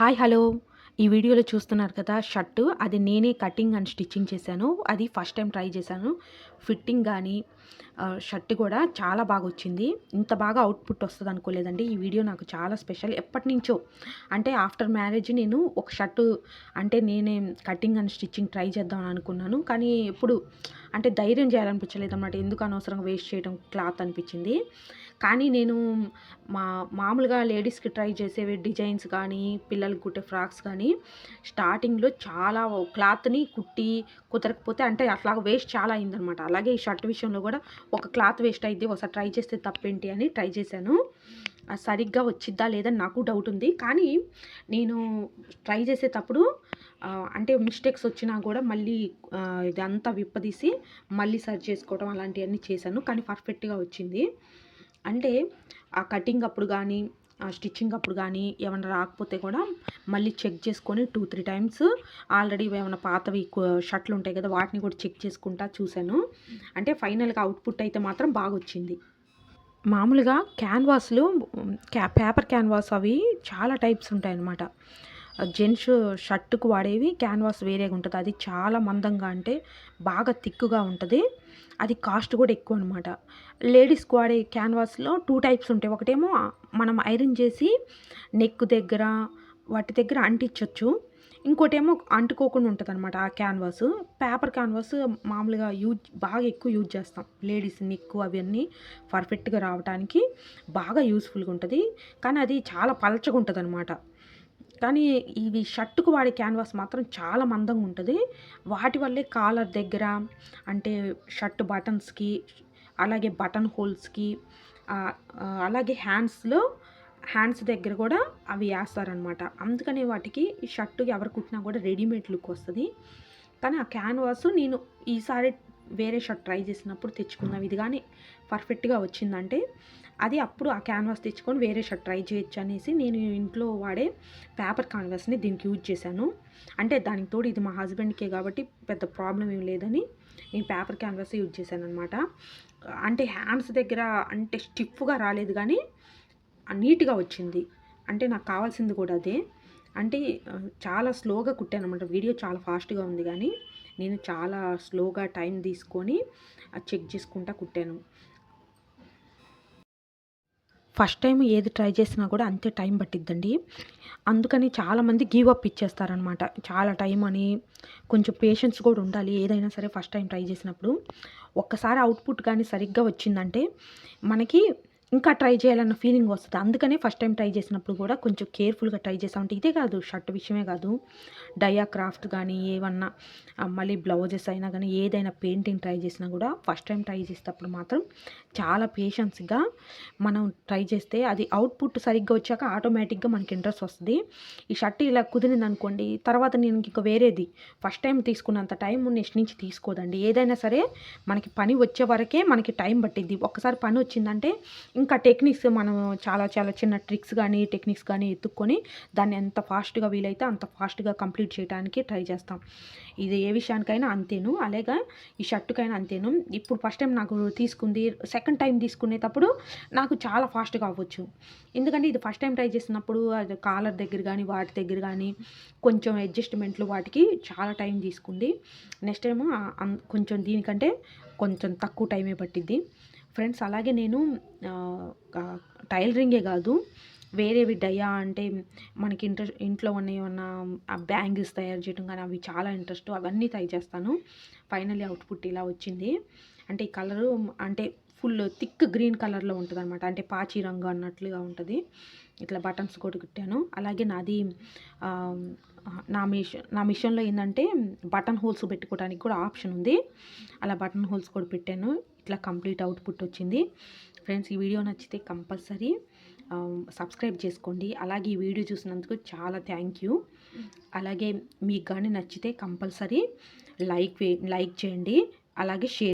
Hi hello. ఈ వీడియోలో చూస్తున్నారు కదా షర్టు. అది నేనే కటింగ్ అండ్ స్టిచ్చింగ్ చేశాను. అది ఫస్ట్ టైం ట్రై చేశాను. ఫిట్టింగ్ కానీ షర్ట్ కూడా చాలా బాగా వచ్చింది. ఇంత బాగా అవుట్పుట్ వస్తుంది అనుకోలేదండి. ఈ వీడియో నాకు చాలా స్పెషల్. ఎప్పటి నుంచో. అంటే ఆఫ్టర్ మ్యారేజ్ నేను ఒక షర్టు అంటే నేనే కటింగ్ అండ్ స్టిచ్చింగ్ ట్రై చేద్దాం అనుకున్నాను. కానీ ఎప్పుడు అంటే ధైర్యం చేయాలనిపించలేదు అనమాట ఎందుకు అనవసరంగా వేస్ట్ చేయడం క్లాత్ అనిపించింది. కానీ నేను మా మామూలుగా లేడీస్కి ట్రై చేసేవి డిజైన్స్ కానీ పిల్లలకి కుట్టే ఫ్రాక్స్ కానీ స్టార్టింగ్లో చాలా క్లాత్ని కుట్టి కుదరకపోతే అంటే అట్లా వేస్ట్ చాలా అయిందనమాట అలాగే ఈ షర్ట్ విషయంలో కూడా ఒక క్లాత్ వేస్ట్ అయింది ఒకసారి ట్రై చేస్తే తప్పేంటి అని ట్రై చేశాను. సరిగ్గా వచ్చిద్దా లేదని నాకు డౌట్ ఉంది. కానీ నేను ట్రై చేసేటప్పుడు అంటే మిస్టేక్స్ వచ్చినా కూడా మళ్ళీ ఇదంతా విప్పదీసి మళ్ళీ సర్చ్ చేసుకోవడం అలాంటివన్నీ చేశాను. కానీ పర్ఫెక్ట్గా వచ్చింది. అంటే ఆ కటింగ్ అప్పుడు కానీ ఆ స్టిచ్చింగ్ అప్పుడు కానీ ఏమైనా రాకపోతే కూడా మళ్ళీ చెక్ చేసుకొని టూ త్రీ టైమ్స్ ఆల్రెడీ ఏమైనా పాతవి షర్ట్లు ఉంటాయి కదా వాటిని కూడా చెక్ చేసుకుంటా చూశాను. అంటే ఫైనల్గా అవుట్పుట్ అయితే మాత్రం బాగా వచ్చింది మామూలుగా క్యాన్వాస్లు క్యా పేపర్ క్యాన్వాస్ అవి చాలా టైప్స్ ఉంటాయి అన్నమాట జెంట్స్ షర్టుకు వాడేవి క్యాన్వాస్ వేరేగా ఉంటుంది. అది చాలా మందంగా అంటే బాగా థిక్గా ఉంటుంది. అది కాస్ట్ కూడా ఎక్కువ అనమాట లేడీస్కి వాడే క్యాన్వాస్లో టూ టైప్స్ ఉంటాయి. ఒకటేమో మనం ఐరన్ చేసి నెక్ దగ్గర వాటి దగ్గర అంటించవచ్చు ఇంకోటేమో అంటుకోకుండా ఉంటుంది అనమాట ఆ క్యాన్వాస్. పేపర్ క్యాన్వాస్ మామూలుగా యూజ్ బాగా ఎక్కువ యూజ్ చేస్తాం. లేడీస్ నెక్ అవన్నీ పర్ఫెక్ట్గా రావడానికి బాగా యూస్ఫుల్గా ఉంటుంది. కానీ అది చాలా పలచగా ఉంటుంది అనమాట కానీ ఇవి షర్టుకు వాడే క్యాన్వాస్ మాత్రం చాలా మందంగా ఉంటుంది. వాటి వల్లే కాలర్ దగ్గర అంటే షర్ట్ బటన్స్కి అలాగే బటన్ హోల్స్కి అలాగే హ్యాండ్స్లో హ్యాండ్స్ దగ్గర కూడా అవి వేస్తారనమాట అందుకనే వాటికి ఈ షర్టు ఎవరు కుట్టినా కూడా రెడీమేడ్ లుక్ వస్తుంది. కానీ ఆ క్యాన్వాస్ నేను ఈసారి వేరే షర్ట్ ట్రై చేసినప్పుడు తెచ్చుకున్నాం ఇది కానీ పర్ఫెక్ట్గా వచ్చిందంటే అది అప్పుడు ఆ క్యాన్వాస్ తెచ్చుకొని వేరే షర్ట్ ట్రై చేయొచ్చు అనేసి నేను ఇంట్లో వాడే పేపర్ క్యాన్వాస్ని దీనికి యూజ్ చేశాను. అంటే దానికి తోడు ఇది మా హస్బెండ్కే కాబట్టి పెద్ద ప్రాబ్లం ఏం లేదని నేను పేపర్ క్యాన్వాస్ యూజ్ చేశాను అనమాట అంటే హ్యాండ్స్ దగ్గర అంటే స్టిఫ్గా రాలేదు కానీ నీట్గా వచ్చింది. అంటే నాకు కావాల్సింది కూడా అదే. అంటే చాలా స్లోగా కుట్టాను అనమాట వీడియో చాలా ఫాస్ట్గా ఉంది కానీ నేను చాలా స్లోగా టైం తీసుకొని చెక్ చేసుకుంటా కుట్టాను. ఫస్ట్ టైం ఏది ట్రై చేసినా కూడా అంతే టైం పట్టిద్దండి. అందుకని చాలామంది గివ్ అప్ ఇచ్చేస్తారనమాట చాలా టైం అని కొంచెం పేషెన్స్ కూడా ఉండాలి ఏదైనా సరే ఫస్ట్ టైం ట్రై చేసినప్పుడు. ఒక్కసారి అవుట్పుట్ కానీ సరిగ్గా వచ్చిందంటే మనకి ఇంకా ట్రై చేయాలన్న ఫీలింగ్ వస్తుంది. అందుకనే ఫస్ట్ టైం ట్రై చేసినప్పుడు కూడా కొంచెం కేర్ఫుల్గా ట్రై చేసామంటే ఇదే కాదు షర్ట్ విషయమే కాదు. డయా క్రాఫ్ట్ కానీ ఏమన్నా మళ్ళీ బ్లౌజెస్ అయినా కానీ ఏదైనా పెయింటింగ్ ట్రై చేసినా కూడా ఫస్ట్ టైం ట్రై చేసేటప్పుడు మాత్రం చాలా పేషెన్స్గా మనం ట్రై చేస్తే అది అవుట్పుట్ సరిగ్గా వచ్చాక ఆటోమేటిక్గా మనకి ఇంట్రెస్ట్ వస్తుంది. ఈ షర్ట్ ఇలా కుదిరింది అనుకోండి తర్వాత నేను ఇంకా వేరేది. ఫస్ట్ టైం తీసుకున్నంత టైం నెక్స్ట్ నుంచి తీసుకోదండి. ఏదైనా సరే మనకి పని వచ్చే వరకే మనకి టైం పట్టిద్ది. ఒక్కసారి పని వచ్చిందంటే ఇంకా టెక్నిక్స్ మనం చాలా చాలా చిన్న ట్రిక్స్ కానీ టెక్నిక్స్ కానీ ఎత్తుక్కొని దాన్ని ఎంత ఫాస్ట్గా వీలైతే అంత ఫాస్ట్గా కంప్లీట్ చేయడానికి ట్రై చేస్తాం. ఇది ఏ విషయానికైనా అంతేను. అలాగే ఈ షర్టుకైనా అంతేను. ఇప్పుడు ఫస్ట్ టైం నాకు తీసుకుంది సెకండ్ టైం తీసుకునేటప్పుడు నాకు చాలా ఫాస్ట్గా అవ్వచ్చు. ఎందుకంటే ఇది ఫస్ట్ టైం ట్రై చేసినప్పుడు అది కాలర్ దగ్గర కానీ వాటి దగ్గర కానీ కొంచెం అడ్జస్ట్మెంట్లు వాటికి చాలా టైం తీసుకుంది. నెక్స్ట్ టైం కొంచెం దీనికంటే కొంచెం తక్కువ టైమే పట్టిద్ది. ఫ్రెండ్స్ అలాగే నేను టైలరింగే కాదు వేరేవి డయా అంటే మనకి ఇంట్రెస్ట్ ఇంట్లో ఉన్న ఏమన్నా బ్యాంగిల్స్ తయారు చేయడం కానీ అవి చాలా ఇంట్రెస్ట్ అవన్నీ తయారు చేస్తాను. ఫైనల్లీ అవుట్పుట్ ఇలా వచ్చింది. అంటే ఈ కలరు అంటే ఫుల్ థిక్ గ్రీన్ కలర్లో ఉంటుంది అనమాట అంటే పాచి రంగు అన్నట్లుగా ఉంటుంది. ఇట్లా బటన్స్ కూడా కుట్టాను. అలాగే నాది నా మిషన్ నా మిషన్లో ఏంటంటే బటన్ హోల్స్ పెట్టుకోవడానికి కూడా ఆప్షన్ ఉంది. అలా బటన్ హోల్స్ కూడా పెట్టాను. ఇట్లా కంప్లీట్ అవుట్పుట్ వచ్చింది. ఫ్రెండ్స్ ఈ వీడియో నచ్చితే కంపల్సరీ సబ్స్క్రైబ్ చేసుకోండి. అలాగే ఈ వీడియో చూసినందుకు చాలా థ్యాంక్ యూ. అలాగే మీకు కానీ నచ్చితే కంపల్సరీ లైక్ లైక్ చేయండి. అలాగే షేర్